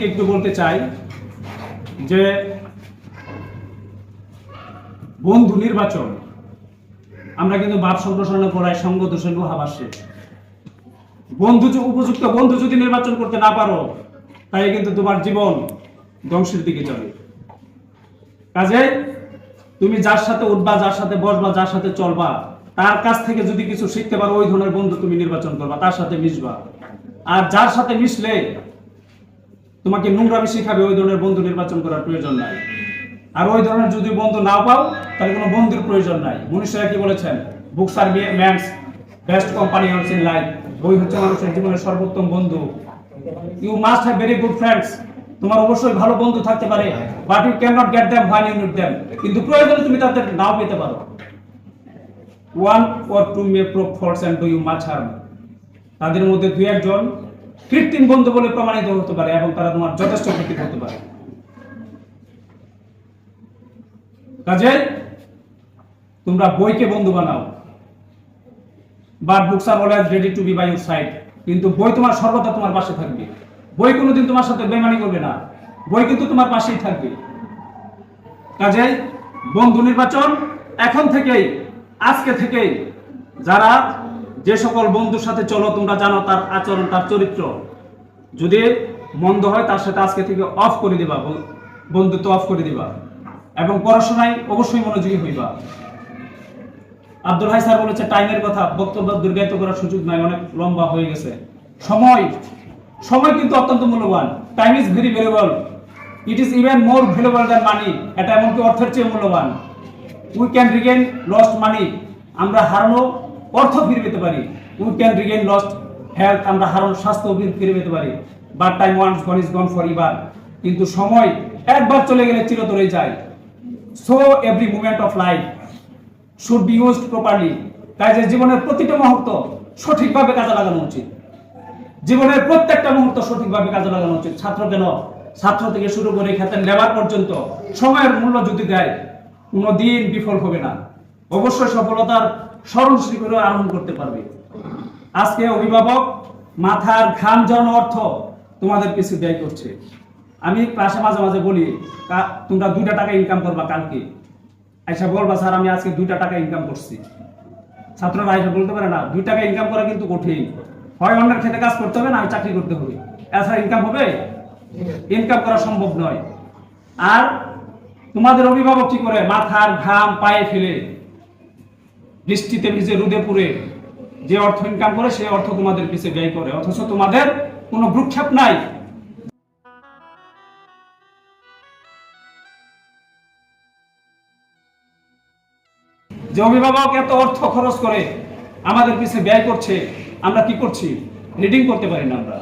থেকে একটু বলতে চাই যে বন্ধু নির্বাচন, আমরা কিন্তু বাপ সম্প্রসারণ করাই সঙ্গ দোষের লোহাবাসে বন্ধু উপযুক্ত বন্ধু যদি নির্বাচন করতে না পারো, তাই কিন্তু তোমার জীবন ধ্বংসের দিকে যাবে কাজে তুমি যার সাথে উঠবা, যার সাথে বসবা, যার সাথে চলবা, তার কাছ থেকে যদি কিছু শিখতে পারো, ওই ধরনের বন্ধু তুমি নির্বাচন করবা, তার সাথে মিশবা। আর যার সাথে মিশলে তোমাকে নোংরামি শিখাবে, ওই ধরনের বন্ধু নির্বাচন করার প্রয়োজন নাই। আর ওই ধরনের যদি বন্ধু না পাও, তাহলে কোনো বন্ধুর প্রয়োজন নাই। মনীষীরা কি বলেছেন? Books are man's best company in life বই হচ্ছে মানুষের জীবনের সর্বোত্তম বন্ধু। You must have very good friends তোমার অবশ্যই ভালো বন্ধু থাকতে পারে but you can not get them when you need them কিন্তু প্রয়োজনে তুমি তাদের নাও পেতে পারো। One or two may prove false and do you much harm তাদের মধ্যে দুই একজন কৃত্রিম বন্ধু বলে প্রমাণিত হতে পারে এবং তারা তোমার যথেষ্ট ক্ষতি করতে পারে। কাজে তোমরা বইকে বন্ধু বানাও। Books are always ready to be by your side কিন্তু বই তোমার সর্বদা তোমার পাশে থাকবে। বই কোনোদিন তোমার সাথে বেমানি করবে না। বই কিন্তু তোমার পাশেই থাকবে। কাজেই বন্ধু নির্বাচন এখন থেকেই, আজকে থেকেই যারা যে সকল বন্ধুর সাথে চলো, তোমরা জানো তার আচরণ, তার চরিত্র। যদি মন্দ হয়, তার সাথে আজকে থেকে অফ করে দিবা বন্ধুত্ব অফ করে দিবা। এবং পড়াশোনায় অবশ্যই মনোযোগী হইবা। আব্দুল হাই স্যার বলেছে টাইমের কথা, বক্তব্য দীর্ঘায়িত করার সুযোগ নাই, অনেক লম্বা হয়ে গেছে। সময় সময় কিন্তু অত্যন্ত মূল্যবান। Time is very valuable it is even more valuable than money এটা এমনকি অর্থের চেয়ে মূল্যবান। We can regain lost money আমরা হারানো অর্থ ফিরে পেতে পারি। We can regain lost health, আমরা হারানো স্বাস্থ্য ফিরে- পেতে পারি। But time once gone is gone for ever কিন্তু সময় একবার চলে গেলে চিরতরে যায়। So every movement of life should be used properly. যে জীবনের প্রতিটা মুহূর্ত সঠিকভাবে কাজে লাগানো উচিত। জীবনের প্রত্যেকটা মুহূর্ত সঠিকভাবে কাজে লাগানো উচিত। ছাত্র কেন? ছাত্র থেকে শুরু করে খেতেন লেবার পর্যন্ত সময়ের মূল্য যদি দেয়, কোনো দিন বিফল হবে না। অবশ্যই সফলতার স্মরণশ্রী করে আরোহণ করতে পারবে। আজকে অভিভাবক মাথার ঘাম জড়ানো অর্থ তোমাদের পিছু ব্যয় করছে। আমি ক্লাসে মাঝে মাঝে বলি তোমরা দুইটা টাকা ইনকাম করবা কালকে। আইসা বলবা, স্যার, আমি আজকে দুইটা টাকা ইনকাম করছি। ছাত্ররা আইসা বলতে পারে না, দুই টাকা ইনকাম করা কিন্তু কঠিন। হয় অন্যের খেতে কাজ করতে হবে, না আমি চাকরি করতে হবে। এছাড়া ইনকাম হবে? ইনকাম করা সম্ভব নয়। আর তোমাদের অভিভাবক কি করে? মাথার ঘাম পায়ে ফেলে বৃষ্টিতে ভিজে রোদে পুড়ে যে অর্থ ইনকাম করে সেই অর্থ তোমাদের পিছিয়ে ব্যয় করে। অথচ তোমাদের কোনো ভ্রুক্ষেপ নাই। যে অভিভাবক এত অর্থ খরচ করে আমাদের পিছিয়ে ব্যয় করছে, আমরা কি করছি? রিডিং করতে পারি না আমরা।